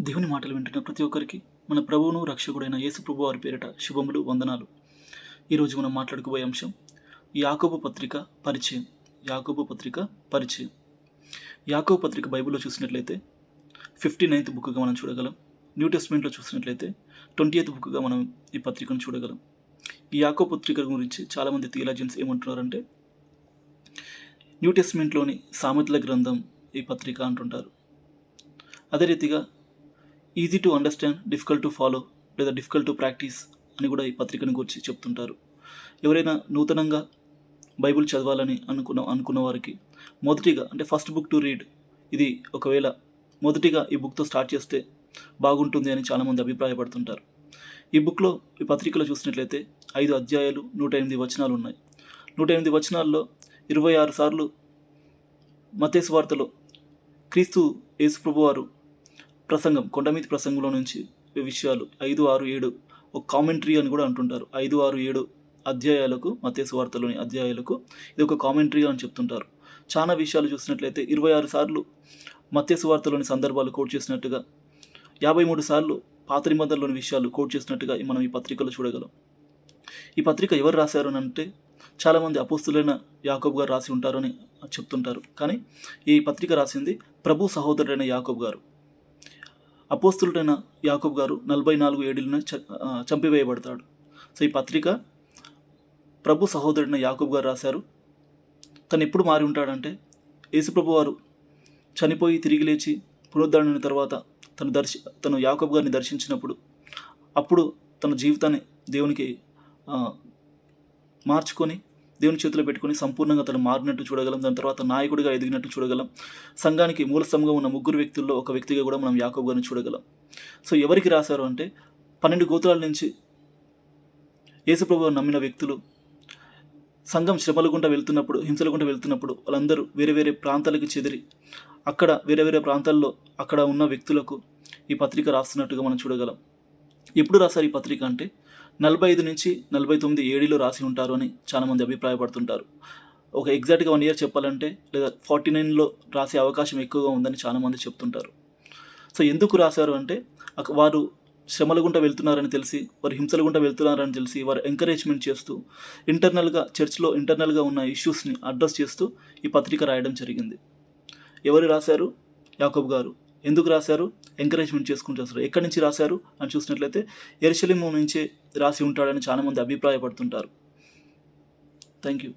దేవుని మాటలు వింటున్న ప్రతి ఒక్కరికి మన ప్రభువును రక్షకుడైన యేసు ప్రభు వారి పేరిట శుభములు వందనాలు. ఈరోజు మనం మాట్లాడుకోబోయే అంశం యాకోబు పత్రిక పరిచయం. యాకోబు పత్రిక పరిచయం. యాకోబు పత్రిక బైబిల్లో చూసినట్లయితే ఫిఫ్టీ నైన్త్ బుక్గా మనం చూడగలం. న్యూ టెస్ట్మెంట్లో చూసినట్లయితే ట్వంటీ ఎయిత్ బుక్గా మనం ఈ పత్రికను చూడగలం. ఈ యాకో పత్రిక గురించి చాలామంది థియలాజియన్స్ ఏమంటున్నారంటే న్యూ టెస్ట్మెంట్లోని సామెతల గ్రంథం ఈ పత్రిక అంటుంటారు. అదే రీతిగా easy to understand difficult to follow లేదా డిఫికల్ట్ టు ప్రాక్టీస్ అని కూడా ఈ పత్రికను గురించి చెప్తుంటారు. ఎవరైనా నూతనంగా బైబిల్ చదవాలని అనుకున్న అనుకున్న వారికి మొదటిగా అంటే ఫస్ట్ బుక్ టు రీడ్ ఇది ఒకవేళ మొదటిగా ఈ బుక్తో స్టార్ట్ చేస్తే బాగుంటుంది అని చాలామంది అభిప్రాయపడుతుంటారు. ఈ బుక్లో ఈ పత్రికలో చూసినట్లయితే ఐదు అధ్యాయాలు నూట ఎనిమిది వచనాలు ఉన్నాయి. నూట ఎనిమిది వచనాల్లో ఇరవై ఆరు సార్లు మతేసు వార్తలో క్రీస్తు యేసుప్రభు వారు ప్రసంగం కొండమీది ప్రసంగంలో నుంచి విషయాలు ఐదు ఆరు ఏడు ఒక కామెంటరీ అని కూడా అంటుంటారు. ఐదు ఆరు ఏడు అధ్యాయాలకు మతేసు వార్తలోని అధ్యాయాలకు ఇది ఒక కామెంటరీ అని చెప్తుంటారు. చాలా విషయాలు చూసినట్లయితే ఇరవై ఆరు సార్లు మతేసు వార్తలోని సందర్భాలు కోట్ చేసినట్టుగా యాభై మూడు సార్లు పాత నిబంధనలోని విషయాలు కోట్ చేసినట్టుగా మనం ఈ పత్రికలో చూడగలం. ఈ పత్రిక ఎవరు రాశారు అని అంటే చాలామంది అపోస్తులైన యాకోబ్ గారు రాసి ఉంటారని చెప్తుంటారు. కానీ ఈ పత్రిక రాసింది ప్రభు సహోదరుడైన యాకోబ్ గారు. అపోస్తులుడైన యాకోబ్ గారు నలభై నాలుగు ఏడులను చంపివేయబడతాడు. సో ఈ పత్రిక ప్రభు సహోదరుడైన యాకబ్ గారు రాశారు. తను ఎప్పుడు మారి ఉంటాడంటే యేసుప్రభు వారు చనిపోయి తిరిగి లేచి పునరుద్ధరణ తర్వాత తను దర్శి తను యాకబ్ గారిని దర్శించినప్పుడు అప్పుడు తన జీవితాన్ని దేవునికి మార్చుకొని దేవుని చేతిలో పెట్టుకొని సంపూర్ణంగా తను మారినట్టు చూడగలం. దాని తర్వాత నాయకుడిగా ఎదిగినట్టు చూడగలం. సంఘానికి మూల ఉన్న ముగ్గురు వ్యక్తుల్లో ఒక వ్యక్తిగా కూడా మనం యాకోబు గారిని చూడగలం. సో ఎవరికి రాశారు అంటే పన్నెండు గోత్రాల నుంచి యేసుప్రభు నమ్మిన వ్యక్తులు సంఘం శ్రమల గుండా వెళ్తున్నప్పుడు హింసల గుండా వెళ్తున్నప్పుడు వాళ్ళందరూ వేరే వేరే ప్రాంతాలకు చెదిరి అక్కడ వేరే వేరే ప్రాంతాల్లో అక్కడ ఉన్న వ్యక్తులకు ఈ పత్రిక రాస్తున్నట్టుగా మనం చూడగలం. ఎప్పుడు రాశారు ఈ పత్రిక అంటే నలభై ఐదు నుంచి నలభై తొమ్మిది ఏడీలో రాసి ఉంటారు అని చాలామంది అభిప్రాయపడుతుంటారు. ఒక ఎగ్జాక్ట్గా వన్ ఇయర్ చెప్పాలంటే లేదా ఫార్టీ నైన్లో రాసే అవకాశం ఎక్కువగా ఉందని చాలామంది చెప్తుంటారు. సో ఎందుకు రాశారు అంటే వారు శ్రమల గుండా వెళ్తున్నారని తెలిసి వారు హింసల గుండా వెళ్తున్నారని తెలిసి వారు ఎంకరేజ్మెంట్ చేస్తూ ఇంటర్నల్గా చర్చ్లో ఇంటర్నల్గా ఉన్న ఇష్యూస్ని అడ్రస్ చేస్తూ ఈ పత్రిక రాయడం జరిగింది. ఎవరు రాశారు? యాకబ్ గారు. ఎందుకు రాశారు? ఎంకరేజ్మెంట్ చేసుకుంటూ రాశారు ఎక్కడి నుంచి రాశారు? అని చూసినట్లయితే ఎరుశలిము నుంచే రాసి ఉంటాడని చాలామంది అభిప్రాయపడుతుంటారు. Thank you